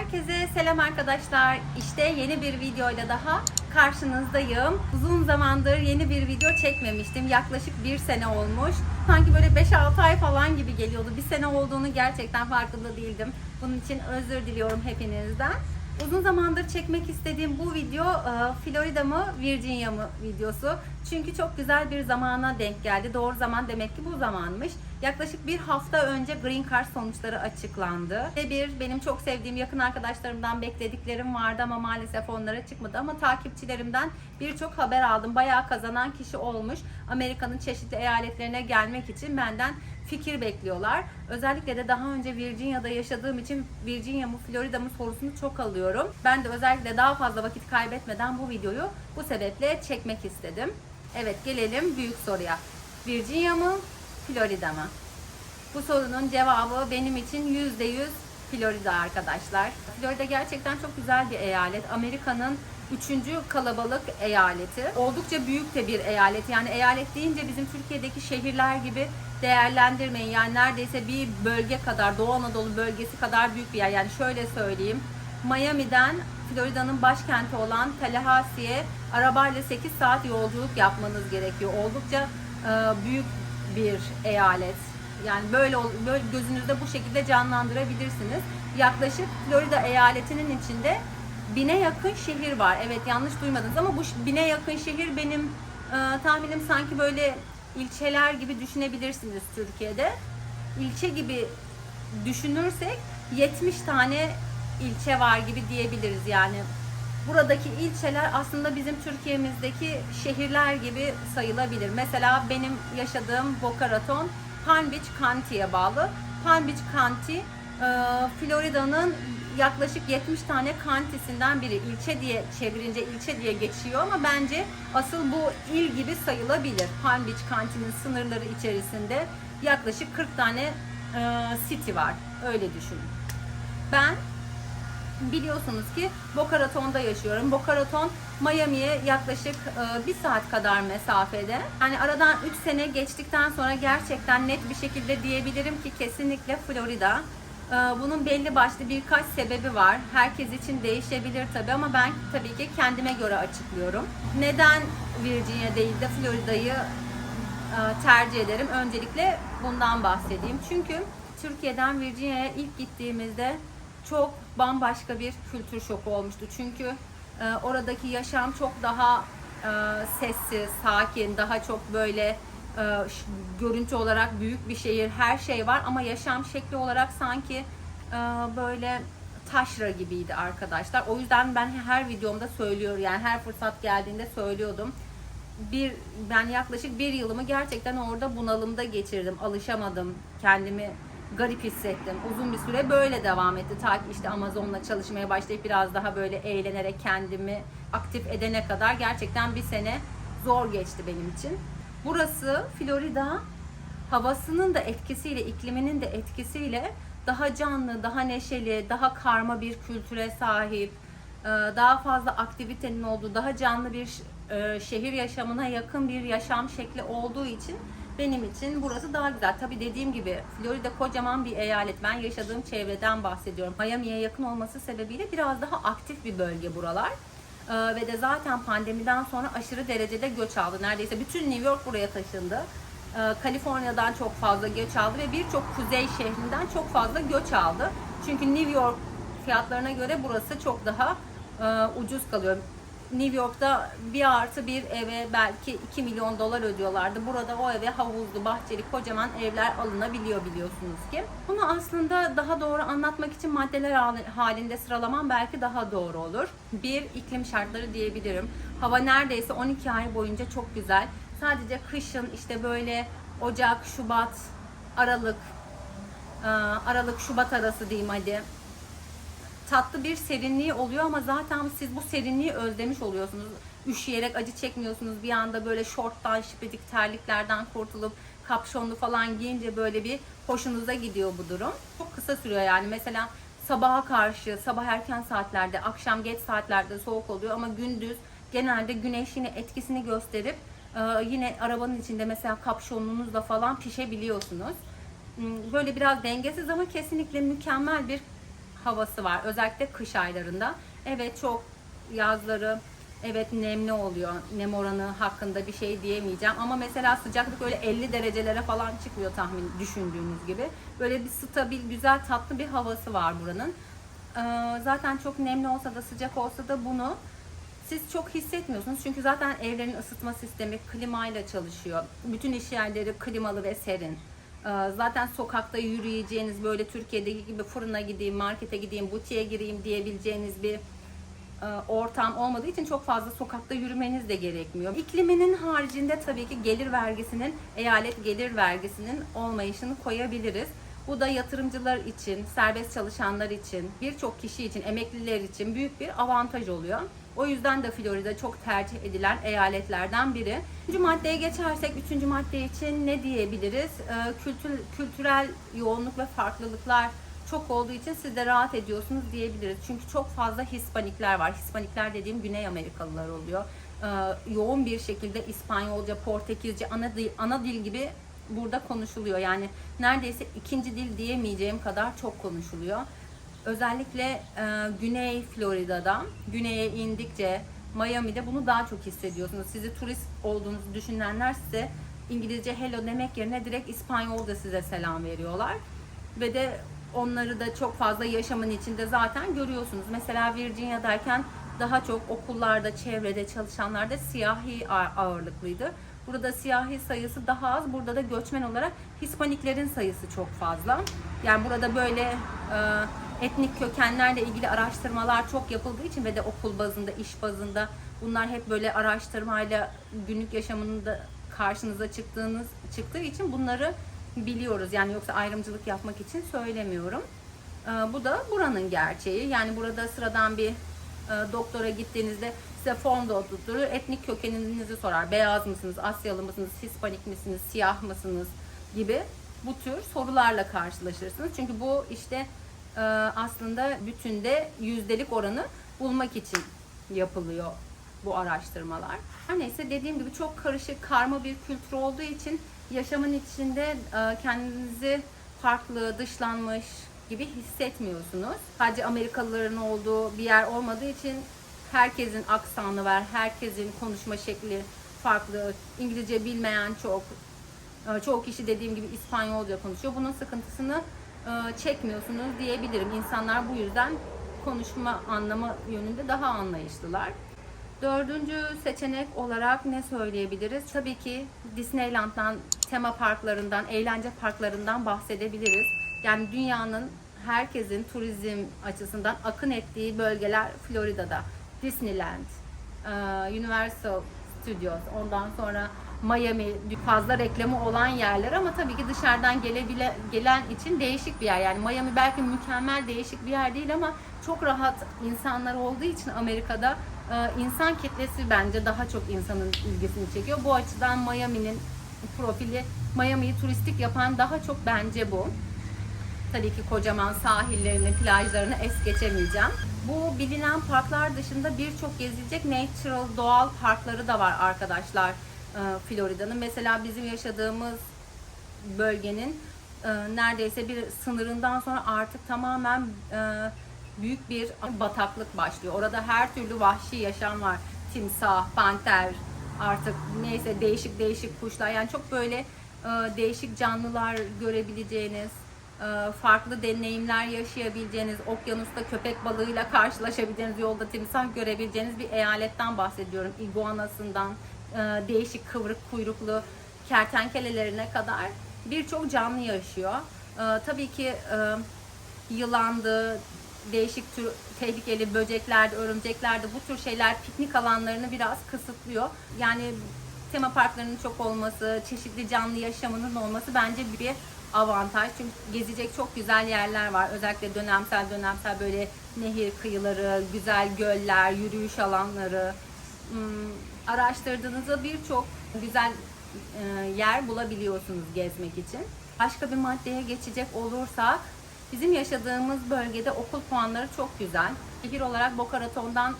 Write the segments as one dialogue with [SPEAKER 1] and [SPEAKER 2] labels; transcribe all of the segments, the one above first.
[SPEAKER 1] Herkese selam arkadaşlar. İşte yeni bir videoyla daha karşınızdayım. Uzun zamandır yeni bir video çekmemiştim. Yaklaşık bir sene olmuş. Sanki böyle 5-6 ay falan gibi geliyordu. Bir sene olduğunu gerçekten farkında değildim. Bunun için özür diliyorum hepinizden. Uzun zamandır çekmek istediğim bu video e, Florida mı Virginia mı videosu. Çünkü çok güzel bir zamana denk geldi. Doğru zaman demek ki bu zamanmış. Yaklaşık bir hafta önce Green Card sonuçları açıklandı. Ve bir benim çok sevdiğim yakın arkadaşlarımdan beklediklerim vardı ama maalesef onlara çıkmadı. Ama takipçilerimden birçok haber aldım. Bayağı kazanan kişi olmuş. Amerika'nın çeşitli eyaletlerine gelmek için benden fikir bekliyorlar. Özellikle de daha önce Virginia'da yaşadığım için Virginia mı Florida mı sorusunu çok alıyorum. Ben de özellikle daha fazla vakit kaybetmeden bu videoyu bu sebeple çekmek istedim. Evet gelelim büyük soruya. Virginia mı Florida mı? Bu sorunun cevabı benim için %100 Florida arkadaşlar. Florida gerçekten çok güzel bir eyalet. Amerika'nın üçüncü kalabalık eyaleti. Oldukça büyük de bir eyalet. Yani eyalet deyince bizim Türkiye'deki şehirler gibi değerlendirmeyin. Yani neredeyse bir bölge kadar, Doğu Anadolu bölgesi kadar büyük bir yer. Yani şöyle söyleyeyim. Miami'den Florida'nın başkenti olan Tallahassee'ye arabayla 8 saat yolculuk yapmanız gerekiyor. Oldukça e, büyük bir eyalet. Yani böyle böyle gözünüzde bu şekilde canlandırabilirsiniz. Yaklaşık Florida eyaletinin içinde bine yakın şehir var. Evet yanlış duymadınız ama bu bine yakın şehir benim e, tahminim sanki böyle ilçeler gibi düşünebilirsiniz Türkiye'de. İlçe gibi düşünürsek 70 tane ilçe var gibi diyebiliriz yani. Buradaki ilçeler aslında bizim Türkiye'mizdeki şehirler gibi sayılabilir. Mesela benim yaşadığım Boca Raton Palm Beach County'ye bağlı. Palm Beach County e, Florida'nın yaklaşık 70 tane kantisinden biri. İlçe diye çevirince ilçe diye geçiyor ama bence asıl bu il gibi sayılabilir. Palm Beach County'nin sınırları içerisinde yaklaşık 40 tane e, city var. Öyle düşünün. Ben biliyorsunuz ki Boca Raton'da yaşıyorum. Boca Raton Miami'ye yaklaşık e, bir saat kadar mesafede. Yani aradan 3 sene geçtikten sonra gerçekten net bir şekilde diyebilirim ki kesinlikle Florida. E, bunun belli başlı birkaç sebebi var. Herkes için değişebilir tabii ama ben tabii ki kendime göre açıklıyorum. Neden Virginia değil de Florida'yı e, tercih ederim. Öncelikle bundan bahsedeyim. Çünkü Türkiye'den Virginia'ya ilk gittiğimizde çok bambaşka bir kültür şoku olmuştu. Çünkü e, oradaki yaşam çok daha e, sessiz, sakin, daha çok böyle e, görüntü olarak büyük bir şehir, her şey var ama yaşam şekli olarak sanki e, böyle taşra gibiydi arkadaşlar. O yüzden ben her videomda söylüyorum yani her fırsat geldiğinde söylüyordum bir ben yaklaşık bir yılımı gerçekten orada bunalımda geçirdim. Alışamadım. Kendimi garip hissettim. Uzun bir süre böyle devam etti. Ta ki işte Amazon'la çalışmaya başlayıp biraz daha böyle eğlenerek kendimi aktif edene kadar gerçekten bir sene zor geçti benim için. Burası Florida havasının da etkisiyle, ikliminin de etkisiyle daha canlı, daha neşeli, daha karma bir kültüre sahip, e, daha fazla aktivitenin olduğu, daha canlı bir e, şehir yaşamına yakın bir yaşam şekli olduğu için benim için burası daha güzel. Tabii dediğim gibi Florida kocaman bir eyalet. Ben yaşadığım çevreden bahsediyorum. Miami'ye yakın olması sebebiyle biraz daha aktif bir bölge buralar. Ee, ve de zaten pandemiden sonra aşırı derecede göç aldı. Neredeyse bütün New York buraya taşındı. Ee, Kaliforniya'dan çok fazla göç aldı ve birçok kuzey şehrinden çok fazla göç aldı. Çünkü New York fiyatlarına göre burası çok daha e, ucuz kalıyor. New York'ta bir artı bir eve belki 2 milyon dolar ödüyorlardı. Burada o eve havuzlu, bahçeli, kocaman evler alınabiliyor biliyorsunuz ki. Bunu aslında daha doğru anlatmak için maddeler hal- halinde sıralamam belki daha doğru olur. Bir, iklim şartları diyebilirim. Hava neredeyse 12 ay boyunca çok güzel. Sadece kışın işte böyle Ocak, Şubat, Aralık, e, Aralık, Şubat arası diyeyim hadi tatlı bir serinliği oluyor ama zaten siz bu serinliği özlemiş oluyorsunuz. Üşüyerek acı çekmiyorsunuz. Bir anda böyle şorttan, şipidik terliklerden kurtulup kapşonlu falan giyince böyle bir hoşunuza gidiyor bu durum. Çok kısa sürüyor yani. Mesela sabaha karşı, sabah erken saatlerde, akşam geç saatlerde soğuk oluyor ama gündüz genelde güneş yine etkisini gösterip e, yine arabanın içinde mesela kapşonunuzla falan pişebiliyorsunuz. Hmm, Böyle biraz dengesiz ama kesinlikle mükemmel bir havası var. Özellikle kış aylarında. Evet çok yazları evet nemli oluyor. Nem oranı hakkında bir şey diyemeyeceğim. Ama mesela sıcaklık öyle 50 derecelere falan çıkmıyor tahmin düşündüğünüz gibi. Böyle bir stabil, güzel, tatlı bir havası var buranın. Ee, zaten çok nemli olsa da sıcak olsa da bunu siz çok hissetmiyorsunuz. Çünkü zaten evlerin ısıtma sistemi klimayla çalışıyor. Bütün iş yerleri klimalı ve serin. Ee, Zaten sokakta yürüyeceğiniz böyle Türkiye'deki gibi fırına gideyim, markete gideyim, butiğe gireyim diyebileceğiniz bir e, ortam olmadığı için çok fazla sokakta yürümeniz de gerekmiyor. İkliminin haricinde tabii ki gelir vergisinin, eyalet gelir vergisinin olmayışını koyabiliriz. Bu da yatırımcılar için, serbest çalışanlar için, birçok kişi için, emekliler için büyük bir avantaj oluyor. O yüzden de Florida çok tercih edilen eyaletlerden biri. Üçüncü maddeye geçersek, üçüncü madde için ne diyebiliriz? Ee, Kültür, kültürel yoğunluk ve farklılıklar çok olduğu için siz de rahat ediyorsunuz diyebiliriz. Çünkü çok fazla Hispanikler var. Hispanikler dediğim Güney Amerikalılar oluyor. Ee, yoğun bir şekilde İspanyolca, Portekizce, ana dil, ana dil gibi burada konuşuluyor. Yani neredeyse ikinci dil diyemeyeceğim kadar çok konuşuluyor. Özellikle e, Güney Florida'da, güneye indikçe Miami'de bunu daha çok hissediyorsunuz. Sizi turist olduğunuzu düşünenler size İngilizce hello demek yerine direkt İspanyolca size selam veriyorlar. Ve de onları da çok fazla yaşamın içinde zaten görüyorsunuz. Mesela Virginia'dayken daha çok okullarda, çevrede çalışanlarda siyahi ağ- ağırlıklıydı. Burada siyahi sayısı daha az. Burada da göçmen olarak Hispaniklerin sayısı çok fazla. Yani burada böyle e, etnik kökenlerle ilgili araştırmalar çok yapıldığı için ve de okul bazında, iş bazında bunlar hep böyle araştırmayla günlük yaşamında karşınıza çıktığınız çıktığı için bunları biliyoruz. Yani yoksa ayrımcılık yapmak için söylemiyorum. Ee, bu da buranın gerçeği. Yani burada sıradan bir e, doktora gittiğinizde size form doldurur, etnik kökeninizi sorar. Beyaz mısınız, Asyalı mısınız, Hispanik misiniz, siyah mısınız gibi bu tür sorularla karşılaşırsınız. Çünkü bu işte e, aslında bütünde yüzdelik oranı bulmak için yapılıyor bu araştırmalar. Her neyse dediğim gibi çok karışık, karma bir kültür olduğu için yaşamın içinde e, kendinizi farklı, dışlanmış gibi hissetmiyorsunuz. Sadece Amerikalıların olduğu bir yer olmadığı için herkesin aksanı var, herkesin konuşma şekli farklı. İngilizce bilmeyen çok, e, çoğu kişi dediğim gibi İspanyolca konuşuyor. Bunun sıkıntısını e, çekmiyorsunuz diyebilirim. İnsanlar bu yüzden konuşma anlamı yönünde daha anlayışlılar. Dördüncü seçenek olarak ne söyleyebiliriz? Tabii ki Disneyland'dan, tema parklarından, eğlence parklarından bahsedebiliriz. Yani dünyanın herkesin turizm açısından akın ettiği bölgeler Florida'da. Disneyland, e, Universal Studios, ondan sonra Miami fazla reklamı olan yerler ama tabii ki dışarıdan gelebile, gelen için değişik bir yer. Yani Miami belki mükemmel değişik bir yer değil ama çok rahat insanlar olduğu için Amerika'da e, insan kitlesi bence daha çok insanın ilgisini çekiyor. Bu açıdan Miami'nin profili Miami'yi turistik yapan daha çok bence bu. Tabii ki kocaman sahillerini, plajlarını es geçemeyeceğim. Bu bilinen parklar dışında birçok gezilecek natural doğal parkları da var arkadaşlar e, Florida'nın. Mesela bizim yaşadığımız bölgenin e, neredeyse bir sınırından sonra artık tamamen e, büyük bir bataklık başlıyor. Orada her türlü vahşi yaşam var. Timsah, panter, artık neyse değişik değişik kuşlar. Yani çok böyle değişik canlılar görebileceğiniz, farklı deneyimler yaşayabileceğiniz, okyanusta köpek balığıyla karşılaşabileceğiniz, yolda timsah görebileceğiniz bir eyaletten bahsediyorum. İguanasından, e, değişik kıvrık kuyruklu kertenkelelerine kadar birçok canlı yaşıyor. E, tabii ki e, yılandı, değişik tür tehlikeli böcekler, örümcekler de bu tür şeyler piknik alanlarını biraz kısıtlıyor. Yani tema parklarının çok olması, çeşitli canlı yaşamının olması bence bir avantaj. Çünkü gezecek çok güzel yerler var. Özellikle dönemsel dönemsel böyle nehir kıyıları, güzel göller, yürüyüş alanları. Hmm, araştırdığınızda birçok güzel e, yer bulabiliyorsunuz gezmek için. Başka bir maddeye geçecek olursak bizim yaşadığımız bölgede okul puanları çok güzel. Şehir olarak Boca Raton'dan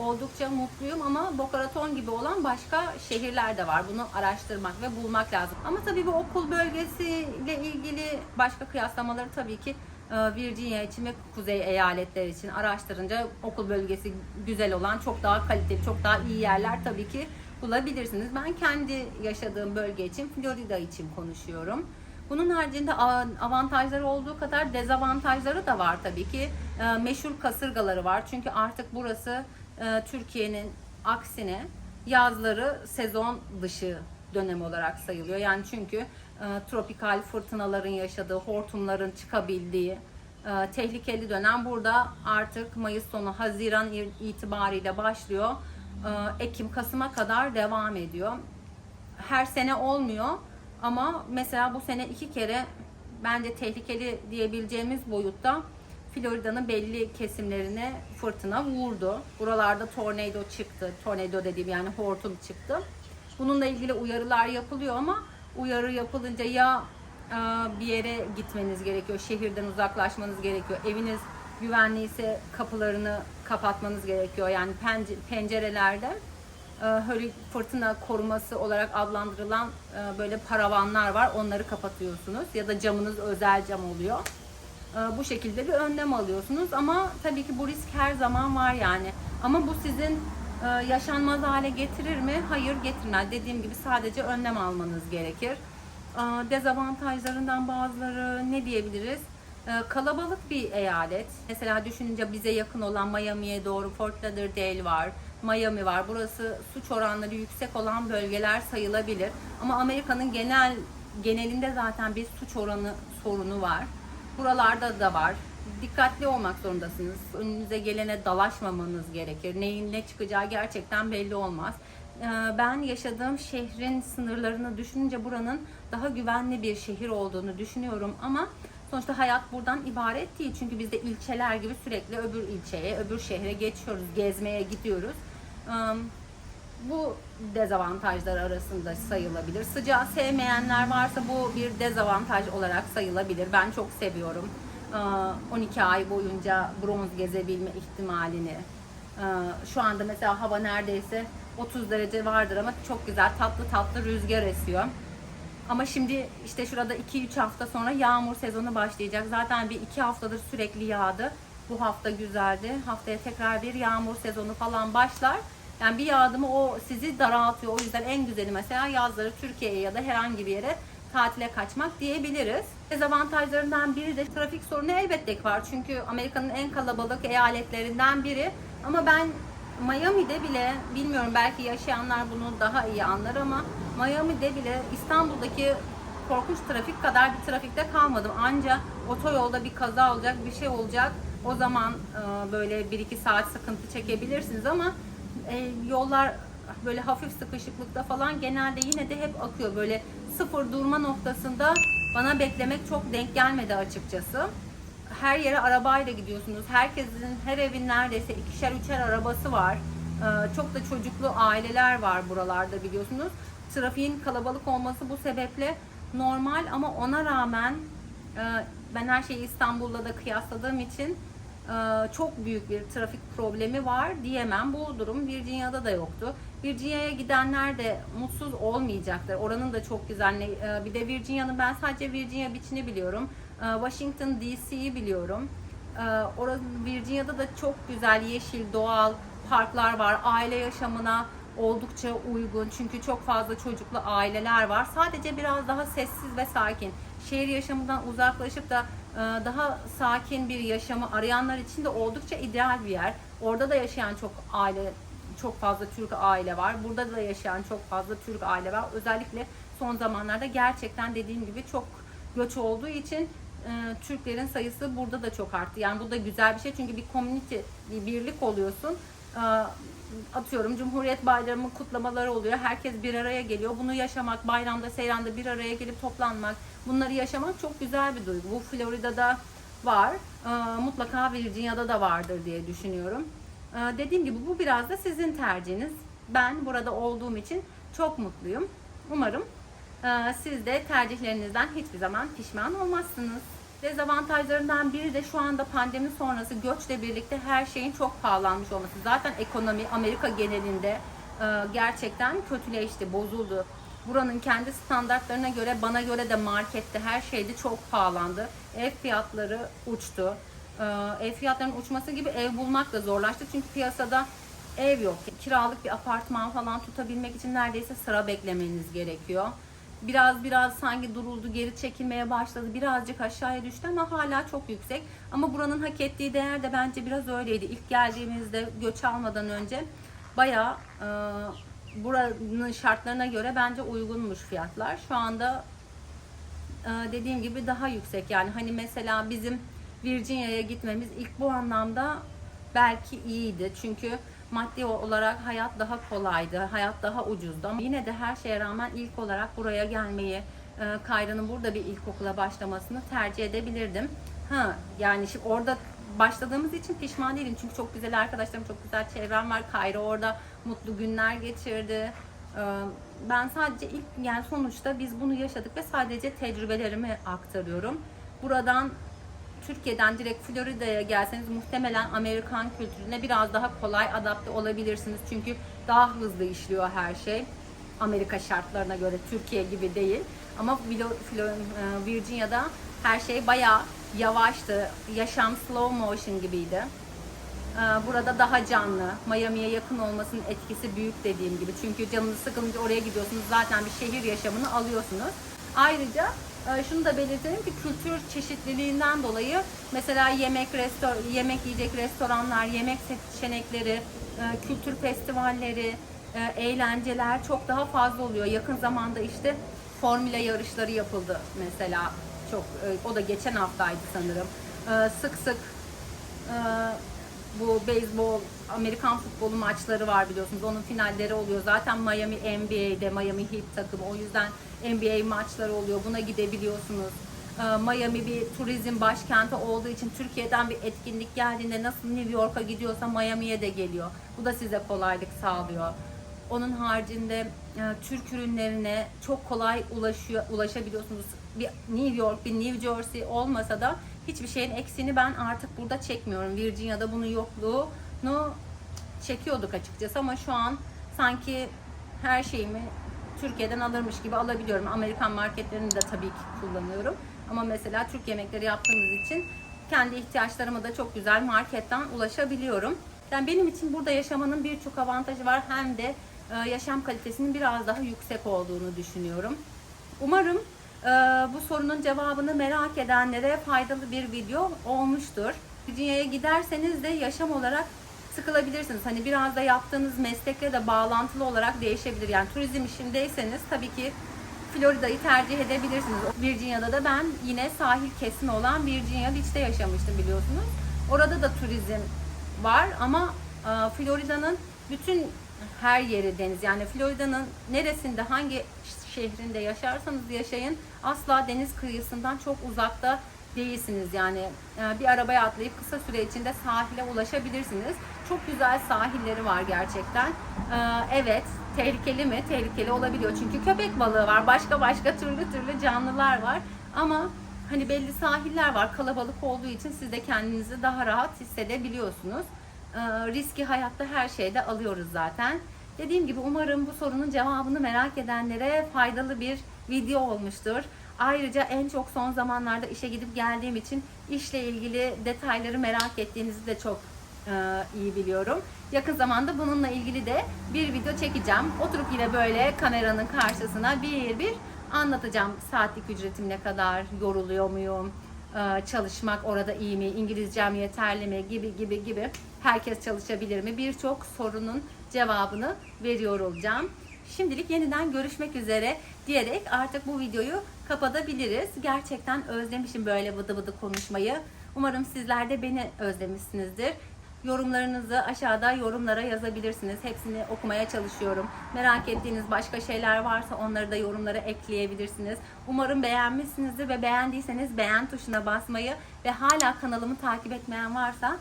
[SPEAKER 1] oldukça mutluyum ama Boca Raton gibi olan başka şehirler de var. Bunu araştırmak ve bulmak lazım. Ama tabii bu okul bölgesiyle ilgili başka kıyaslamaları tabii ki e, Virginia için ve kuzey eyaletler için araştırınca okul bölgesi güzel olan çok daha kaliteli, çok daha iyi yerler tabii ki bulabilirsiniz. Ben kendi yaşadığım bölge için Florida için konuşuyorum. Bunun haricinde avantajları olduğu kadar dezavantajları da var tabii ki. E, meşhur kasırgaları var. Çünkü artık burası e, Türkiye'nin aksine yazları sezon dışı dönem olarak sayılıyor. Yani çünkü e, tropikal fırtınaların yaşadığı, hortumların çıkabildiği e, tehlikeli dönem burada artık Mayıs sonu Haziran itibariyle başlıyor. Ekim Kasım'a kadar devam ediyor. Her sene olmuyor ama mesela bu sene iki kere bence tehlikeli diyebileceğimiz boyutta Florida'nın belli kesimlerine fırtına vurdu. Buralarda tornado çıktı. Tornado dediğim yani hortum çıktı. Bununla ilgili uyarılar yapılıyor ama uyarı yapılınca ya e, bir yere gitmeniz gerekiyor, şehirden uzaklaşmanız gerekiyor. Eviniz güvenliyse kapılarını kapatmanız gerekiyor. Yani pence- pencerelerde e, fırtına koruması olarak adlandırılan e, böyle paravanlar var. Onları kapatıyorsunuz ya da camınız özel cam oluyor. E, Bu şekilde bir önlem alıyorsunuz ama tabii ki bu risk her zaman var yani. Ama bu sizin e, yaşanmaz hale getirir mi? Hayır getirmez. Dediğim gibi sadece önlem almanız gerekir. E, Dezavantajlarından bazıları ne diyebiliriz? Kalabalık bir eyalet. Mesela düşününce bize yakın olan Miami'ye doğru Fort Lauderdale var. Miami var. Burası suç oranları yüksek olan bölgeler sayılabilir. Ama Amerika'nın genel genelinde zaten bir suç oranı sorunu var. Buralarda da var. Dikkatli olmak zorundasınız. Önünüze gelene dalaşmamanız gerekir. Neyin ne çıkacağı gerçekten belli olmaz. Ee, Ben yaşadığım şehrin sınırlarını düşününce buranın daha güvenli bir şehir olduğunu düşünüyorum ama sonuçta hayat buradan ibaret değil. Çünkü biz de ilçeler gibi sürekli öbür ilçeye, öbür şehre geçiyoruz, gezmeye gidiyoruz. Ee, bu dezavantajlar arasında sayılabilir. Sıcağı sevmeyenler varsa bu bir dezavantaj olarak sayılabilir. Ben çok seviyorum. Ee, 12 ay boyunca bronz gezebilme ihtimalini. Ee, Şu anda mesela hava neredeyse 30 derece vardır ama çok güzel tatlı tatlı rüzgar esiyor. Ama şimdi işte şurada 2-3 hafta sonra yağmur sezonu başlayacak. Zaten bir 2 haftadır sürekli yağdı. Bu hafta güzeldi. Haftaya tekrar bir yağmur sezonu falan başlar. Yani bir yağdı mı o sizi daraltıyor. O yüzden en güzeli mesela yazları Türkiye'ye ya da herhangi bir yere tatile kaçmak diyebiliriz. Dezavantajlarından biri de trafik sorunu elbette ki var. Çünkü Amerika'nın en kalabalık eyaletlerinden biri. Ama ben Miami'de bile bilmiyorum belki yaşayanlar bunu daha iyi anlar ama Miami'de bile İstanbul'daki korkunç trafik kadar bir trafikte kalmadım. Anca otoyolda bir kaza olacak, bir şey olacak. O zaman e, böyle 1-2 saat sıkıntı çekebilirsiniz ama e, yollar böyle hafif sıkışıklıkta falan genelde yine de hep akıyor. Böyle sıfır durma noktasında bana beklemek çok denk gelmedi açıkçası her yere arabayla gidiyorsunuz. Herkesin, her evin neredeyse ikişer üçer arabası var. Ee, çok da çocuklu aileler var buralarda biliyorsunuz. Trafiğin kalabalık olması bu sebeple normal ama ona rağmen e, ben her şeyi İstanbul'la da kıyasladığım için çok büyük bir trafik problemi var diyemem. Bu durum Virginia'da da yoktu. Virginia'ya gidenler de mutsuz olmayacaktır. Oranın da çok güzel. e, Bir de Virginia'nın ben sadece Virginia Beach'ini biliyorum. E, Washington DC'yi biliyorum. E, Orası Virginia'da da çok güzel yeşil doğal parklar var. Aile yaşamına oldukça uygun. Çünkü çok fazla çocuklu aileler var. Sadece biraz daha sessiz ve sakin. Şehir yaşamından uzaklaşıp da daha sakin bir yaşamı arayanlar için de oldukça ideal bir yer. Orada da yaşayan çok aile çok fazla Türk aile var. Burada da yaşayan çok fazla Türk aile var. Özellikle son zamanlarda gerçekten dediğim gibi çok göç olduğu için e, Türklerin sayısı burada da çok arttı. Yani bu da güzel bir şey çünkü bir community, bir birlik oluyorsun. E, atıyorum Cumhuriyet Bayramı kutlamaları oluyor. Herkes bir araya geliyor. Bunu yaşamak, bayramda, seyranda bir araya gelip toplanmak, bunları yaşamak çok güzel bir duygu. Bu Florida'da var. E, mutlaka Virginia'da da vardır diye düşünüyorum. E, dediğim gibi bu biraz da sizin tercihiniz. Ben burada olduğum için çok mutluyum. Umarım ee, siz de tercihlerinizden hiçbir zaman pişman olmazsınız. Dezavantajlarından biri de şu anda pandemi sonrası göçle birlikte her şeyin çok pahalanmış olması. Zaten ekonomi Amerika genelinde e, gerçekten kötüleşti, bozuldu. buranın kendi standartlarına göre bana göre de markette her şeyde çok pahalandı. Ev fiyatları uçtu. Ee, ev fiyatlarının uçması gibi ev bulmak da zorlaştı. Çünkü piyasada ev yok. Kiralık bir apartman falan tutabilmek için neredeyse sıra beklemeniz gerekiyor. Biraz biraz sanki duruldu, geri çekilmeye başladı. Birazcık aşağıya düştü ama hala çok yüksek. Ama buranın hak ettiği değer de bence biraz öyleydi. İlk geldiğimizde göç almadan önce bayağı e, buranın şartlarına göre bence uygunmuş fiyatlar. Şu anda e, dediğim gibi daha yüksek. Yani hani mesela bizim Virginia'ya gitmemiz ilk bu anlamda belki iyiydi. Çünkü maddi olarak hayat daha kolaydı, hayat daha ucuzdu. Ama yine de her şeye rağmen ilk olarak buraya gelmeyi, e, Kayra'nın burada bir ilkokula başlamasını tercih edebilirdim. Ha, yani şimdi orada başladığımız için pişman değilim. Çünkü çok güzel arkadaşlarım, çok güzel çevrem var. Kayra orada mutlu günler geçirdi. Ee, Ben sadece ilk yani sonuçta biz bunu yaşadık ve sadece tecrübelerimi aktarıyorum. Buradan Türkiye'den direkt Florida'ya gelseniz muhtemelen Amerikan kültürüne biraz daha kolay adapte olabilirsiniz. Çünkü daha hızlı işliyor her şey. Amerika şartlarına göre Türkiye gibi değil. Ama e, Virginia'da her şey bayağı yavaştı. Yaşam slow motion gibiydi. Ee, Burada daha canlı, Miami'ye yakın olmasının etkisi büyük dediğim gibi. Çünkü canınız sıkılınca oraya gidiyorsunuz. Zaten bir şehir yaşamını alıyorsunuz. Ayrıca e, şunu da belirtelim ki kültür çeşitliliğinden dolayı mesela yemek restor yemek yiyecek restoranlar, yemek seçenekleri, e, kültür festivalleri, e, eğlenceler çok daha fazla oluyor. Yakın zamanda işte formüle yarışları yapıldı mesela. Çok e, o da geçen haftaydı sanırım. Sık sık ee, bu beyzbol, Amerikan futbolu maçları var biliyorsunuz. Onun finalleri oluyor. Zaten Miami NBA'de Miami Heat takımı. O yüzden NBA maçları oluyor. Buna gidebiliyorsunuz. Ee, Miami bir turizm başkenti olduğu için Türkiye'den bir etkinlik geldiğinde nasıl New York'a gidiyorsa Miami'ye de geliyor. Bu da size kolaylık sağlıyor. Onun haricinde e, Türk ürünlerine çok kolay ulaşıyor, ulaşabiliyorsunuz. Bir New York, bir New Jersey olmasa da hiçbir şeyin eksiğini ben artık burada çekmiyorum. Virginia'da bunun yokluğunu çekiyorduk açıkçası ama şu an sanki her şeyimi Türkiye'den alırmış gibi alabiliyorum. Amerikan marketlerini de tabii ki kullanıyorum. Ama mesela Türk yemekleri yaptığımız için kendi ihtiyaçlarıma da çok güzel marketten ulaşabiliyorum. Yani benim için burada yaşamanın birçok avantajı var. Hem de e, yaşam kalitesinin biraz daha yüksek olduğunu düşünüyorum. Umarım bu sorunun cevabını merak edenlere faydalı bir video olmuştur. Virginia'ya giderseniz de yaşam olarak sıkılabilirsiniz. Hani biraz da yaptığınız meslekle de bağlantılı olarak değişebilir. Yani turizm işindeyseniz tabii ki Florida'yı tercih edebilirsiniz. Virginia'da da ben yine sahil kesimi olan Virginia Beach'te yaşamıştım biliyorsunuz. Orada da turizm var ama e, Florida'nın bütün her yeri deniz. Yani Florida'nın neresinde hangi şehrinde yaşarsanız yaşayın asla deniz kıyısından çok uzakta değilsiniz. Yani e, bir arabaya atlayıp kısa süre içinde sahile ulaşabilirsiniz. Çok güzel sahilleri var gerçekten. E, Evet, tehlikeli mi? Tehlikeli olabiliyor. Çünkü köpek balığı var, başka başka türlü türlü canlılar var. Ama hani belli sahiller var. Kalabalık olduğu için siz de kendinizi daha rahat hissedebiliyorsunuz. E, Riski hayatta her şeyde alıyoruz zaten. Dediğim gibi umarım bu sorunun cevabını merak edenlere faydalı bir video olmuştur. Ayrıca en çok son zamanlarda işe gidip geldiğim için işle ilgili detayları merak ettiğinizi de çok e, iyi biliyorum. Yakın zamanda bununla ilgili de bir video çekeceğim. Oturup yine böyle kameranın karşısına bir bir anlatacağım. Saatlik ücretim ne kadar, yoruluyor muyum, e, çalışmak orada iyi mi, İngilizcem yeterli mi gibi gibi gibi. Herkes çalışabilir mi? Birçok sorunun cevabını veriyor olacağım. Şimdilik yeniden görüşmek üzere diyerek artık bu videoyu kapatabiliriz. Gerçekten özlemişim böyle vıdı vıdı konuşmayı. Umarım sizler de beni özlemişsinizdir. Yorumlarınızı aşağıda yorumlara yazabilirsiniz. Hepsini okumaya çalışıyorum. Merak ettiğiniz başka şeyler varsa onları da yorumlara ekleyebilirsiniz. Umarım beğenmişsinizdir ve beğendiyseniz beğen tuşuna basmayı ve hala kanalımı takip etmeyen varsa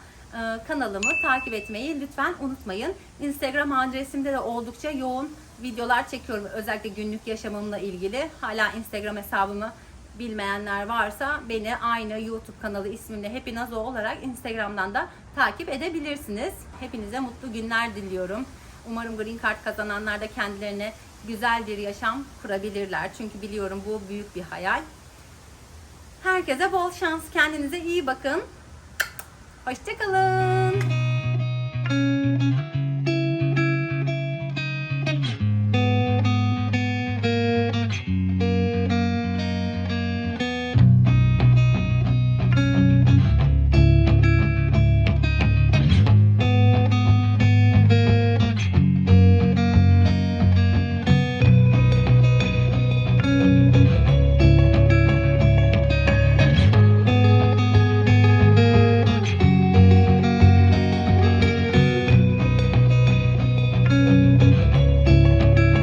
[SPEAKER 1] kanalımı takip etmeyi lütfen unutmayın. Instagram adresimde de oldukça yoğun videolar çekiyorum. Özellikle günlük yaşamımla ilgili. Hala Instagram hesabımı bilmeyenler varsa beni aynı YouTube kanalı isminde Happy Nazo olarak Instagram'dan da takip edebilirsiniz. Hepinize mutlu günler diliyorum. Umarım Green Card kazananlar da kendilerine güzel bir yaşam kurabilirler. Çünkü biliyorum bu büyük bir hayal. Herkese bol şans. Kendinize iyi bakın. Hoşçakalın.